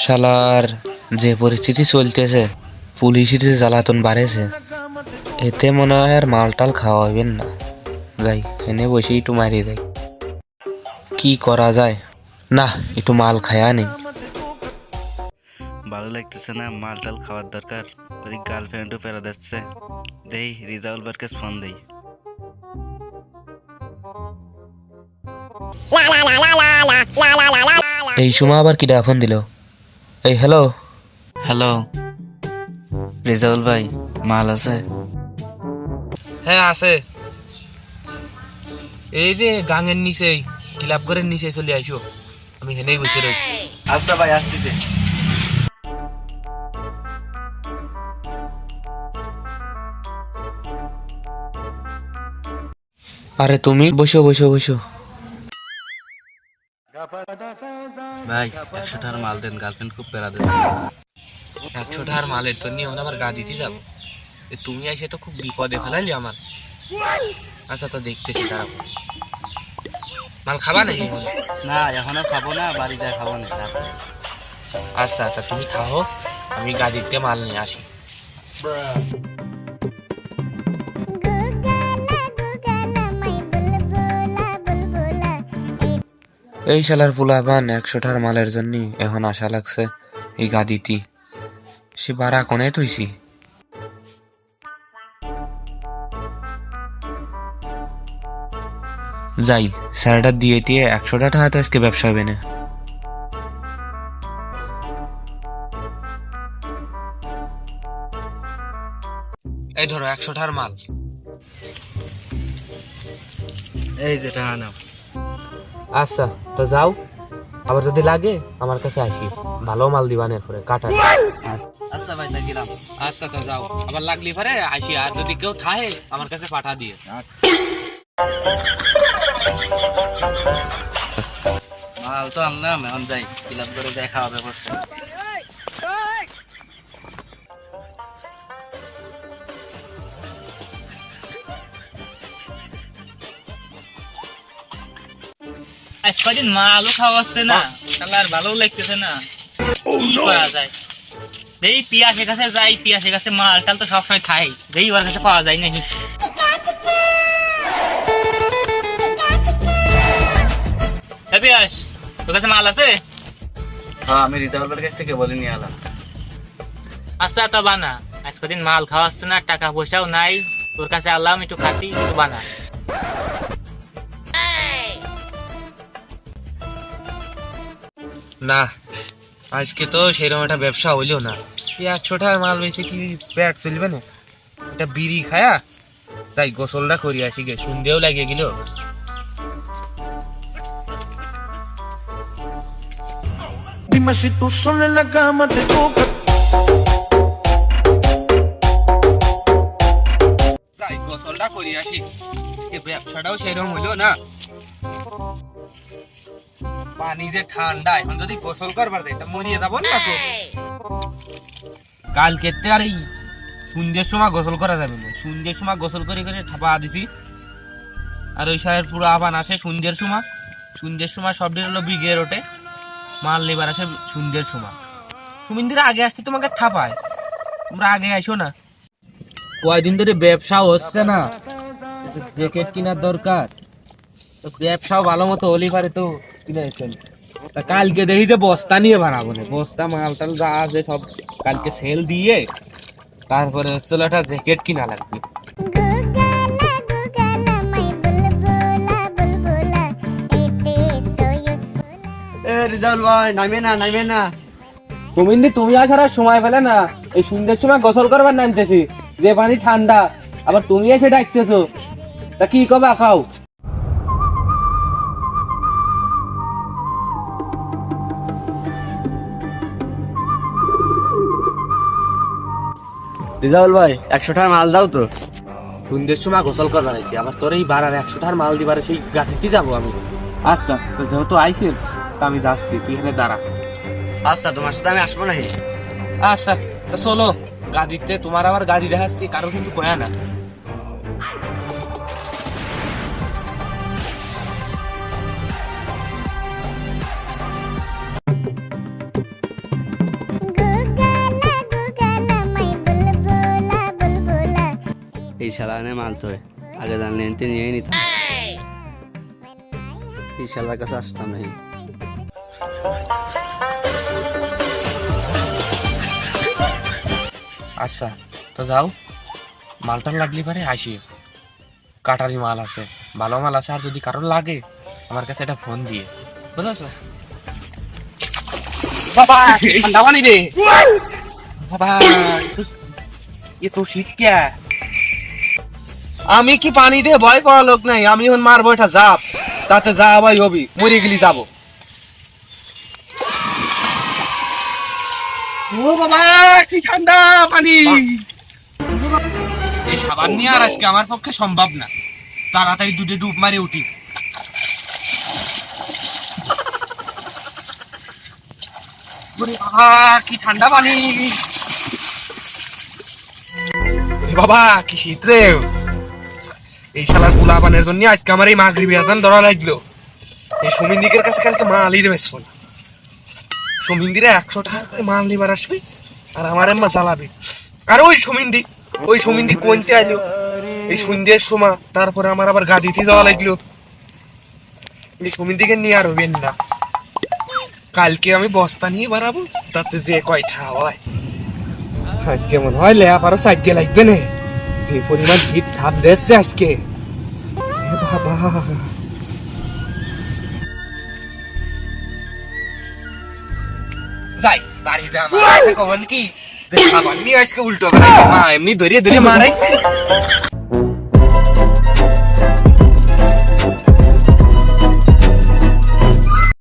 শালার যে পরিস্থিতি চলতেছে পুলিশের যে জ্বালাতন বাড়েছে এতে মনে হয় আর মালটাল খাওয়া হইবেন না যাই এনে বসে একটু মারিয়ে দেয় কি করা যায় না একটু মাল খায়া নেই ভালো লাগতেছে না মাল টাল খাওয়ার দরকার ওদিক গার্লফ্রেন্ডও পেরা দিচ্ছে দেই রিজাউল বারকে ফোন দেই এই সময় আবার কিডা ফোন দিল এই হ্যালো হ্যালো রিজাউল ভাই মাল আছে? হ্যাঁ আছে। এই যে গাঙের নিচে ক্লাব ঘরের নিচে চলে আইসো আমি হেনেই বসে রয়েছি। আচ্ছা ভাই আসতেছে। আরে তুমি বসো বসো বসো। ভাই একশো টাকার মাল দেন গার্লফ্রেন্ড খুব পেরা দিচ্ছে। একশো টাকার মালের তো নিয়ে আবার গা দিতে যাব। তুমি এসে তো খুব বিপদে ফেলাইলি আমার। আচ্ছা তো দেখতেছি তারা মাল খাবা নাকি? না এখনও খাব না বাড়ি যায় খাব না। আচ্ছা তা তুমি খাও আমি গা দিতে মাল নিয়ে আসি। এই শালার পোলাপান একশো টাকার মালের জন্য এখন আশা লাগছে এই গাদিতি সে বারা কোনে তুইছি যাই, স্যারটা দিয়ে দিয়ে একশোটা টাকাতে আজকে ব্যবসা হবে না। এই ধরো একশো টাকার মাল। এই যেটা নাও। আচ্ছা তো যাও। আবার যদি লাগে আমার কাছে আসি। ভালো মাল দিবানের পরে কাটা। আচ্ছা ভাই তা গেলাম আচ্ছা তো যাও। আবার লাগলি পরে আসি। আর যদি কেউ থাকে আমার কাছে পাঠা দিয়ে। মাল তো আনলাম এখন যাই। ক্লাব করে দেখা হবে ব্যবস্থা আজ কদিন মালও খাওয়াচ্ছে না তাহলে আর ভালো লাগতেছে না। কি করা যায়? দেই পিয়াসের কাছে যাই পিয়াসের কাছে মাল টাল তো সবসময় খাই দেই ওর কাছে পাওয়া যায় নাকি। পিয়াস তোর কাছে মাল আছে? হ্যাঁ আমি রিজার্ভের কাছ থেকে বলে নিয়ে এলাম। আচ্ছা তো বানা। আজ কদিন মাল খাওয়াচ্ছে না টাকা পয়সাও নাই। তোর কাছে আল্লাহ একটু খাতি একটু বানা। না আজকে তো সেরকম একটা ব্যবসা হইল না। এই টাকার মাল বেশি কি পেট চলবে না? এটা বিড়ি খায়া যাই গোসলটা করি আসি গে সন্ধ্যেও লাগিয়ে গেল। Dime si tú sola en la cama te toca. যাই গোসলটা করি আসি আজকে ব্যবসাটাও সেরকম হইল না। পানি যে ঠান্ডা এখন যদি গোসল করবার দেয় তা মরিয়ে যাব না তো? কালকে আর এই সন্ধ্যের সময় গোসল করা যাবে না সন্ধ্যের সময় গোসল করে করে ঠাপা দিছি। আর ওই সাইড পুরো আবান আসে সন্ধ্যের সময়। সন্ধ্যের সময় সব হলো বিগের ওঠে মাল লেবার আসে সন্ধ্যের সময়। সুমিন্দির আগে আসতে তোমাকে ঠাপায় তোমরা আগে আইসো না। কয়দিন ধরে ব্যবসা হচ্ছে না। জ্যাকেট কেনার দরকার। তো ব্যবসাও ভালো মতো হলি পারে তো। তা কালকে দেখি যে বস্তা নিয়ে বাড়াবো না বস্তা মাল টাল যা আছে সব কালকে সেল দিয়ে তারপরে হচ্ছে একটা জ্যাকেট কিনা লাগবে। ভাই নামে না নামে না। গোবিন্দি তুমি আসার আর সময় পেলে না। এই সন্ধ্যের সময় গোসল করবার নামতেছি। যে পানি ঠান্ডা আবার তুমি এসে ডাকতেছো। তা কি কবা খাও। রিজাউল ভাই একশো টাকা মাল দাও তো। সন্ধ্যের সময় গোসল করবার আইছি আবার তোর এই বারার একশো টাকার মাল দিবার সেই গাড়িতে যাব আমি। আচ্ছা। তো যেহেতু আইসি তা আমি যাচ্ছি তুই এখানে দাঁড়া। আচ্ছা তোমার সাথে আমি আসব নাকি? আচ্ছা তো চলো গাড়িতে তোমার আবার গাড়ি দেখাচ্ছি কারও কিন্তু কয়া না এই শালা এনে মালতে হয়। আগে জানলে এনতে নিয়ে নিতাম। এই শালার কাছে আসতাম না। আচ্ছা তো যাও। মালটার লাগলে পারে আসি কাটারি মাল আছে ভালো মাল আছে আর যদি কারোর লাগে আমার কাছে একটা ফোন দিয়ে। বুঝেছ? বাবা ঠান্ডা পানি রে বাবা এ তো শীত কে? আমি কি পানি দিয়ে ভয় পাওয়া লোক নাই? আমি এখন মারবো এটা যাপ তাতে যা ভাই হবি। মরে গেলি যাব। ও বাবা কি ঠান্ডা পানি। এই সাবান নিয়ে আর আজকে আমার পক্ষে সম্ভব না। তাড়াতাড়ি দুটো ডুব মারে উঠি। বাবা কি ঠান্ডা পানি। বাবা কি শীত রে। এই শালার পোলা পানের জন্য আজকে আমার এই মাগরিবি আজান ধরা লাগল। এই সুমিন্দিকের কাছে কালকে মালই দেবে শোনা সুমিন্দিরে একশো টাকা করে মাল নিবার আসবে আর আমার আম্মা জ্বালাবে। আর ওই সুমিন্দি ওই সুমিন্দি কোনতে আইলো? এই সন্ধ্যের সময় তারপরে আমার আবার গাদিতে যাওয়া লাগল। এই সুমিন্দিকে নিয়ে আর হবেন না। কালকে আমি বস্তা নিয়ে বাড়াবো, তাতে যে কয়টা হয়। আজকে মনে হয় লেয়া পারো সাইডে লাগবে না। যে পরিমাণ ভিড় ঠাপ দিচ্ছে আজকে বাবা। যাই বাড়ি যা কখন কি? যে সাবান নিয়ে আজকে উল্টো মা এমনি ধরিয়ে ধরিয়ে মারাই।